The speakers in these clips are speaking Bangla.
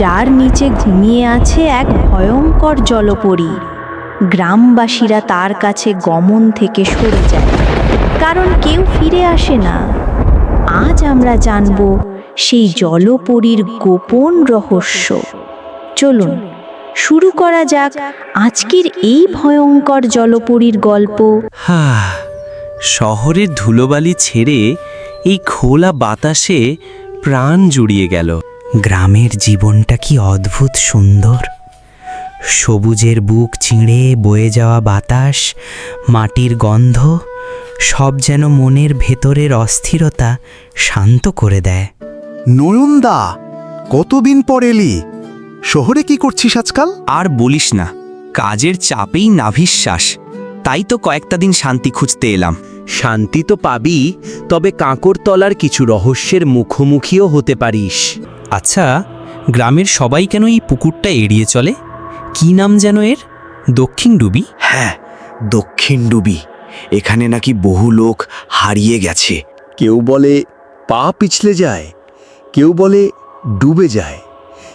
যার নিচে ঘুমিয়ে আছে এক ভয়ঙ্কর জলপরী। গ্রামবাসীরা তার কাছে গমন থেকে সরে যায়, কারণ কেউ ফিরে আসে না। আজ আমরা জানব সেই জলপরীর গোপন রহস্য। চলুন, শুরু করা যাক আজকের এই ভয়ঙ্কর জলপরীর গল্প। হা শহরের ধুলোবালি ছেড়ে এই খোলা বাতাসে প্রাণ জুড়িয়ে গেল। গ্রামের জীবনটা কি অদ্ভুত সুন্দর। সবুজের বুক চিঁড়ে বয়ে যাওয়া বাতাস মাটির গন্ধ সব যেন মনের ভেতরের অস্থিরতা শান্ত করে দেয়। নয়নদা কতদিন পর এলি? শহরে কি করছিস আজকাল? আর বলিস না কাজের চাপেই নাভিশ্বাস। তাই তো কয়েকটা দিন শান্তি খুঁজতে এলাম। শান্তি তো পাবি তবে কাঁকরতলার কিছু রহস্যের মুখোমুখিও হতে পারিস। আচ্ছা গ্রামের সবাই কেন এই পুকুরটা এড়িয়ে চলে? কি নাম যেন এর? দক্ষিণ ডুবি? হ্যাঁ দক্ষিণ ডুবি। এখানে নাকি বহু লোক হারিয়ে গেছে। কেউ বলে পা পিছলে যায় কেউ বলে ডুবে যায়।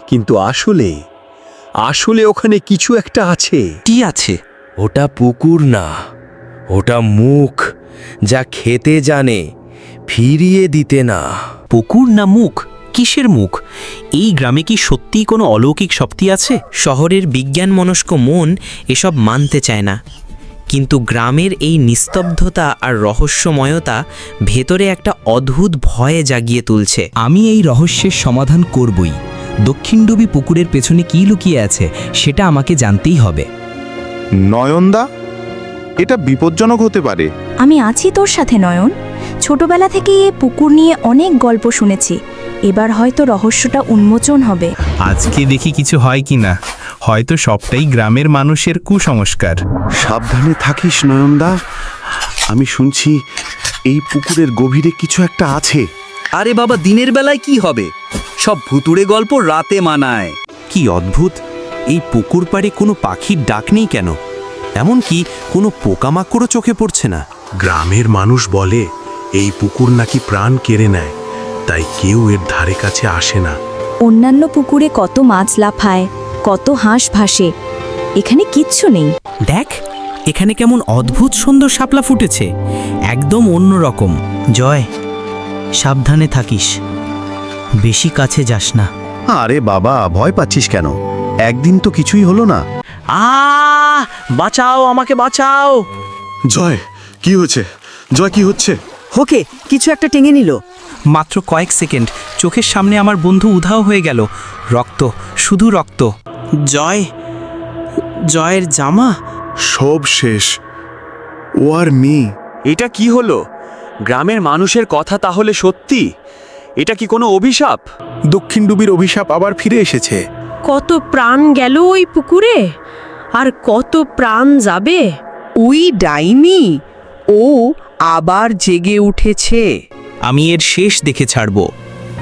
কিন্তু আসলে আসলে ওখানে কিছু একটা আছে। কি আছে? ওটা পুকুর না ওটা মুখ। যা খেতে জানে ফিরিয়ে দিতে না। পুকুর না মুখ? কিসের মুখ? এই গ্রামে কি সত্যিই কোনো অলৌকিক শক্তি আছে? শহরের বিজ্ঞান মনস্ক মন এসব মানতে চায় না। কিন্তু গ্রামের এই নিস্তব্ধতা আর রহস্যময়তা ভেতরে একটা অদ্ভুত ভয়ে জাগিয়ে তুলছে। আমি এই রহস্যের সমাধান করবই। দক্ষিণডুবি পুকুরের পেছনে কী লুকিয়ে আছে সেটা আমাকে জানতেই হবে। নয়নদা এটা বিপজ্জনক হতে পারে। আমি আছি তোর সাথে নয়ন। ছোটবেলা থেকেই এ পুকুর নিয়ে অনেক গল্প শুনেছি। এবার হয়তো রহস্যটা উন্মোচন হবে। আজকে দেখি কিছু হয় কি না হয়তো সবটাই গ্রামের মানুষের কুসংস্কার। সাবধানে থাকিস নয়নদা। আমি শুনছি এই পুকুরের গভীরে কিছু একটা আছে। আরে বাবা দিনের বেলায় কি হবে? সব ভুতুড়ে গল্প রাতে মানায়। কি অদ্ভুত! এই পুকুর পাড়ে কোনো পাখির ডাক নেই কেন? এমনকি কোনো পোকামাকড়ও চোখে পড়ছে না। গ্রামের মানুষ বলে এই পুকুর নাকি প্রাণ কেড়ে নেয়। তাই কেউ এর ধারে কাছে আসে না। অন্যান্য পুকুরে কত মাছ লাফায় কত হাঁস ভাসে এখানে কিচ্ছু নেই। দেখ এখানে কেমন অদ্ভুত সুন্দর শাপলা ফুটেছে। একদম অন্য রকম। জয় সাবধানে থাকিস। বেশি কাছে যাস না। আরে বাবা ভয় পাচ্ছিস কেন? একদিন তো কিছুই হলো না। আ বাঁচাও আমাকে বাঁচাও। জয় কি হয়েছে? জয় কি হচ্ছে? হোকে কিছু একটা টেঙে নিল। মাত্র কয়েক সেকেন্ড। চোখের সামনে আমার বন্ধু উধাও হয়ে গেল। রক্ত শুধু রক্ত। জয় জয়ের জামা? সব শেষ। ও আর নেই এটা কি হলো? গ্রামের মানুষের কথা তাহলে সত্যি? এটা কি কোনো অভিশাপ? দক্ষিণ ডুবির অভিশাপ আবার ফিরে এসেছে। কত প্রাণ গেল ওই পুকুরে? আর কত প্রাণ যাবে? ওই ডাইনি ও আবার জেগে উঠেছে। আমি এর শেষ দেখে ছাড়ব।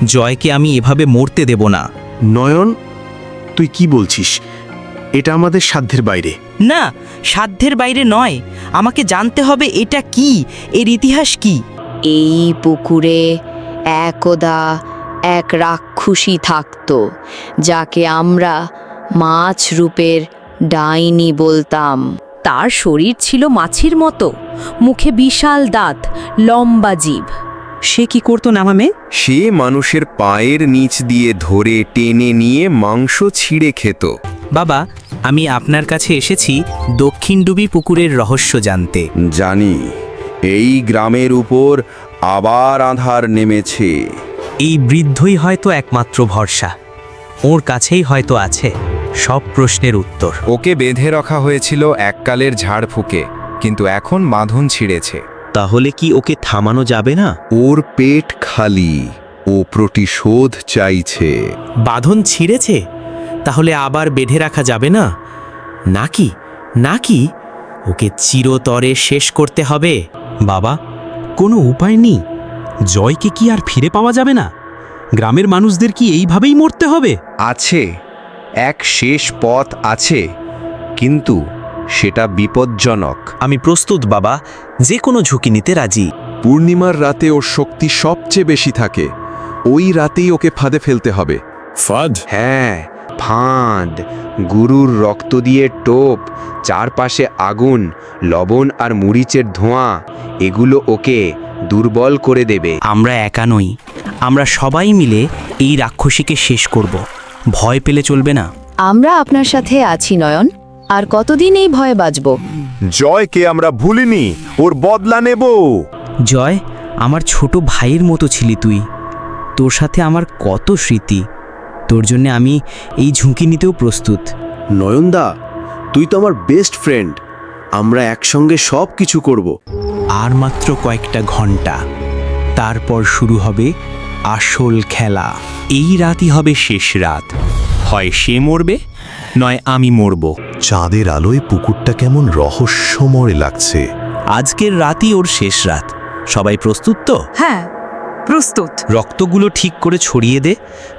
জয়কে আমি এভাবে মরতে দেব না। নয়ন তুই কি বলছিস? এটা আমাদের সাধ্যের বাইরে। না সাধ্যের বাইরে নয়। আমাকে জানতে হবে এটা কি এর ইতিহাস কি। এই পুকুরে একদা এক রাক্ষসী থাকত যাকে আমরা মাছ রূপের ডাইনি বলতাম। তার শরীর ছিল মাছির মতো মুখে বিশাল দাঁত লম্বা জিভ সে কি করতো নামামে? সে মানুষের পায়ের নিচ দিয়ে ধরে টেনে নিয়ে মাংস ছিঁড়ে খেত। বাবা আমি আপনার কাছে এসেছি দক্ষিণডুবি পুকুরের রহস্য জানতে। জানি এই গ্রামের উপর আবার আধার নেমেছে। এই বৃদ্ধই হয়তো একমাত্র ভরসা। ওর কাছেই হয়তো আছে সব প্রশ্নের উত্তর। ওকে বেঁধে রাখা হয়েছিল এককালের ঝাড়ফুঁকে কিন্তু এখন বাঁধন ছিঁড়েছে। তাহলে কি ওকে থামানো যাবে না? ওর পেট খালি ও প্রতিশোধ চাইছে। বাঁধন ছিঁড়েছে? তাহলে আবার বেঁধে রাখা যাবে না? নাকি নাকি ওকে চিরতরে শেষ করতে হবে? বাবা কোনো উপায় নেই। জয়কে কি আর ফিরে পাওয়া যাবে না? গ্রামের মানুষদের কি এইভাবেই মরতে হবে? আছে এক শেষ পথ আছে কিন্তু সেটা বিপজ্জনক। আমি প্রস্তুত বাবা। যে কোনো ঝুঁকি নিতে রাজি। পূর্ণিমার রাতে ওর শক্তি সবচেয়ে বেশি থাকে। ওই রাতেই ওকে ফাঁদে ফেলতে হবে। ফাদ? হ্যাঁ ফাঁদ। গুরুর রক্ত দিয়ে টোপ চারপাশে আগুন লবণ আর মরিচের ধোঁয়া এগুলো ওকে দুর্বল করে দেবে। আমরা একা নই। আমরা সবাই মিলে এই রাক্ষসীকে শেষ করব। ভয় পেলে চলবে না। আমরা আপনার সাথে আছি নয়ন। আর কতদিন এই ভয়ে বাঁচব? জয়কে আমরা ভুলিনি ওর বদলা নেব। জয় আমার ছোট ভাইয়ের মতো ছিলি তুই। তোর সাথে আমার কত স্মৃতি। তোর জন্য আমি এই ঝুঁকি নিতেও প্রস্তুত। নয়নদা তুই তো আমার বেস্ট ফ্রেন্ড আমরা একসঙ্গে সব কিছু করব। আর মাত্র কয়েকটা ঘণ্টা। তারপর শুরু হবে আসল খেলা। এই রাতই হবে শেষ রাত। হয় সে মরবে নয় আমি মরব। চাঁদের আলোয় পুকুরটা কেমন রহস্যময় লাগছে। আজকের রাতই ওর শেষ রাত। সবাই প্রস্তুত তো? হ্যাঁ প্রস্তুত। রক্তগুলো ঠিক করে ছড়িয়ে দে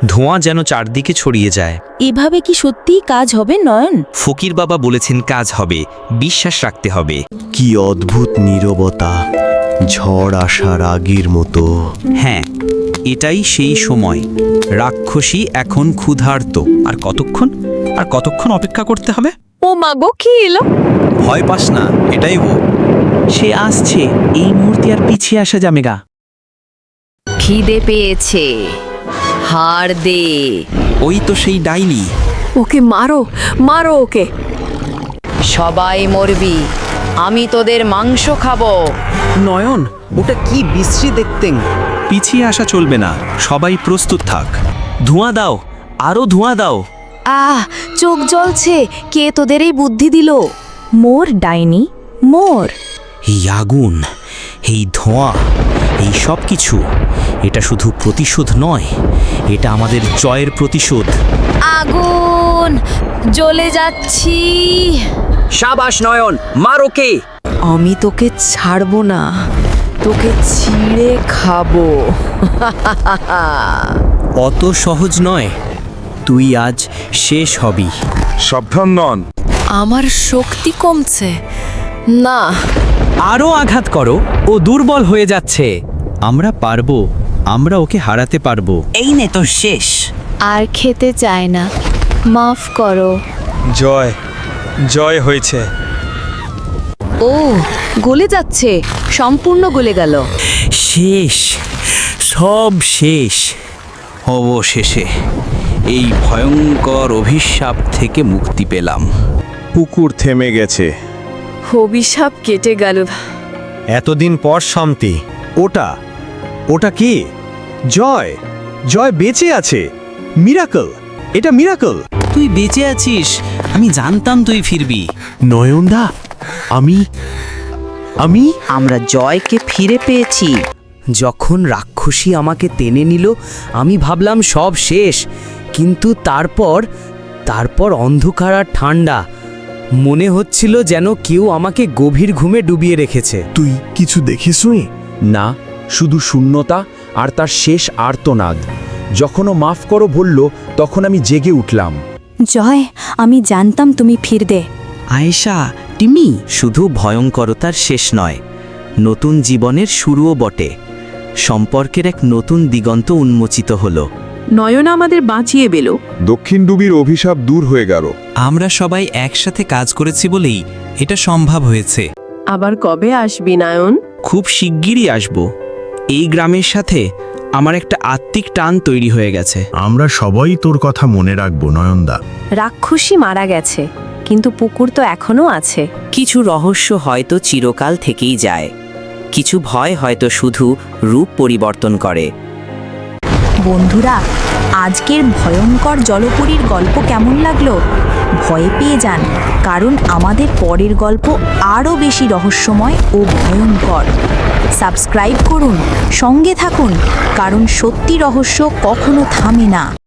ধোঁয়া যেন চারদিকে ছড়িয়ে যায়। এভাবে কি সত্যিই কাজ হবে নয়ন? ফকির বাবা বলেছেন কাজ হবে বিশ্বাস রাখতে হবে। কি অদ্ভুত নীরবতা ঝড় আসার আগের মতো। হ্যাঁ এটাই সেই সময়। রাক্ষসী এখন ক্ষুধার্ত। আর কতক্ষণ? আর কতক্ষণ অপেক্ষা করতে হবে? ও মা গো কি এলো? ভয় পাস না এটাই ও। সে আসছে এই মুহূর্তে আর পিছিয়ে আসা যাবে গা। খিদে পেয়েছে। হার দে। ওই তো সেই ডাইনি। ওকে মারো মারো ওকে। সবাই মরবি। আমি তোদের মাংস খাব। নয়ন ওটা কি বিশ্রী দেখতেন পিছিয়ে আসা চলবে না। সবাই প্রস্তুত থাক। ধোঁয়া দাও আরও ধোঁয়া দাও। আহ চোখ জ্বলছে। কে তোদের এই বুদ্ধি দিল? মোর ডাইনি মোর। এই আগুন এই ধোঁয়া এই সব কিছু এটা শুধু প্রতিশোধ নয় এটা আমাদের জয়ের প্রতিশোধ। আগুন! জ্বলে যাচ্ছি। সাবাস নয়ন মার ওকে আমি তোকে ছাড়বো না। তোকে ছিঁড়ে খাব। অত সহজ নয়। তুই আজ শেষ হবি। সাবধান নন। আমার শক্তি কমছে। না। আরও আঘাত করো ও দুর্বল হয়ে যাচ্ছে। আমরা পারব আমরা ওকে হারাতে পারব। এই নে তো শেষ। আর খেতে চায় না। মাফ করো। জয় জয় হয়েছে। ও গলে যাচ্ছে। সম্পূর্ণ গলে গেল। শেষ। সব শেষ। অবশেষে এই ভয়ঙ্কর অভিশাপ থেকে মুক্তি পেলাম। পুকুর থেমে গেছে। অভিশাপ কেটে গেল। এতদিন পর শান্তি। ওটা? ওটা কি? জয়! জয় বেঁচে আছে। মিরাকল! এটা মিরাকল! তুই বেঁচে আছিস। আমি জানতাম তুই ফিরবি। নয়নদা! আমি? আমি? আমরা জয়কে ফিরে পেয়েছি। যখন রাক্ষসী আমাকে টেনে নিল আমি ভাবলাম সব শেষ। কিন্তু তারপর তারপর অন্ধকার আর ঠান্ডা। মনে হচ্ছিল যেন কেউ আমাকে গভীর ঘুমে ডুবিয়ে রেখেছে। তুই কিছু দেখিসনি? না শুধু শূন্যতা আর তার শেষ আর্তনাদ। যখনও মাফ করো বলল তখন আমি জেগে উঠলাম। জয় আমি জানতাম তুমি ফিরবে। আয়েশা টিমি শুধু ভয়ঙ্করতার শেষ নয় নতুন জীবনের শুরুও বটে। সম্পর্কের এক নতুন দিগন্ত উন্মোচিত হলো। নয়ন আমাদের বাঁচিয়ে বেলো। দক্ষিণ ডুবির অভিশাপ দূর হয়ে গেল। আমরা সবাই একসাথে কাজ করেছি বলেই এটা সম্ভব হয়েছে। আবার কবে আসবি নায়ন? খুব শিগগিরই আসব। এই গ্রামের সাথে আমার একটা আত্মিক টান তৈরি হয়ে গেছে। আমরা সবাই তোর কথা মনে রাখব নয়নদা। রাক্ষসী মারা গেছে। কিন্তু পুকুর তো এখনও আছে। কিছু রহস্য হয়তো চিরকাল থেকেই যায়। কিছু ভয় হয়তো শুধু রূপ পরিবর্তন করে। বন্ধুরা আজকের ভয়ঙ্কর জলপুরীর গল্প কেমন লাগল? ভয়ে পেয়ে যান কারণ আমাদের পরের গল্প আরও বেশি রহস্যময় ও ভয়ঙ্কর। সাবস্ক্রাইব করুন সঙ্গে থাকুন কারণ সত্যি রহস্য কখনো থামে না।